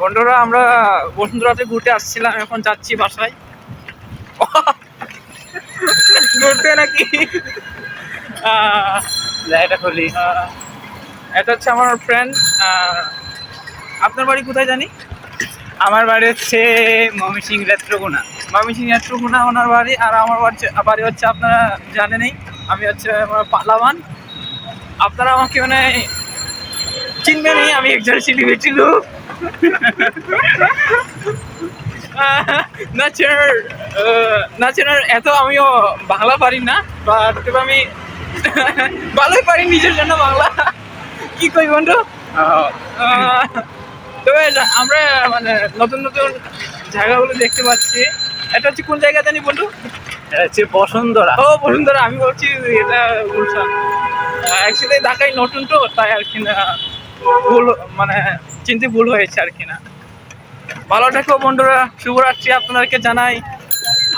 বন্ধুরা আমরা বসুন্ধরাতে ঘুরতে আসছিলাম এখন যাচ্ছি বাসায়। ঘুরতে নাকি? এটা খুলি এটা হচ্ছে আমার ফ্রেন্ড আপনার বাড়ি কোথায় জানি? আমার বাড়ি হচ্ছে ময়মনসিং রেত্রগুনা ময়মনসিংহ নেত্রকোনা ওনার বাড়ি আর আমার বাড়ি বাড়ি হচ্ছে আপনারা জানেনই আমি হচ্ছে আমার পালাবান। আপনারা আমাকে মানে চিনবেনই আমি একজন সেলিব্রিটি লোক। নাচের নাচের এত আমিও বাংলা পারি না বাট তবে আমি ভালোই পারি নিজের জন্য বাংলা। কি কই বন্ধু? তবে আমরা মানে নতুন নতুন জায়গাগুলো দেখতে পাচ্ছি। এটা হচ্ছে কোন জায়গা জানি বন্ধু? হচ্ছে বসুন্ধরা। ও বসুন্ধরা আমি বলছি এটা গুলশান অ্যাকচুয়ালি ঢাকায় নতুন তো তাই আর কি না। ভুল মানে চিনতে ভুল হয়েছে আর কি না। ভালো থাকো বন্ধুরা শুভরাত্রি আপনাদেরকে জানাই।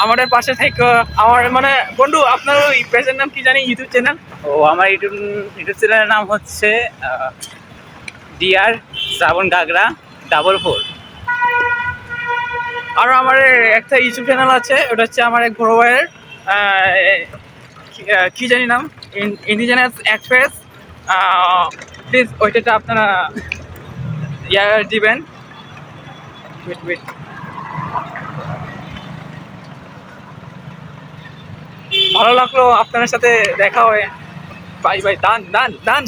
আমাদের পাশে থেকে। আমার মানে বন্ধু আপনার ওই পেজের নাম কি জানি? ইউটিউব চ্যানেল ও আমার ইউটিউব ইউটিউব চ্যানেলের নাম হচ্ছে dear Shrabon Gagra double four. আর আমার একটা ইউটিউব চ্যানেল আছে ওটা হচ্ছে আমার এক বড় ভাইয়ের কি জানি নাম? ইন্ডিজেনাস এক্সপ্রেস প্লিজ ওইটাটা আপনারা ইয়ার দিবেন. ভালো লাগল আপনার সাথে দেখা হয়ে। বাই বাই দান দান দান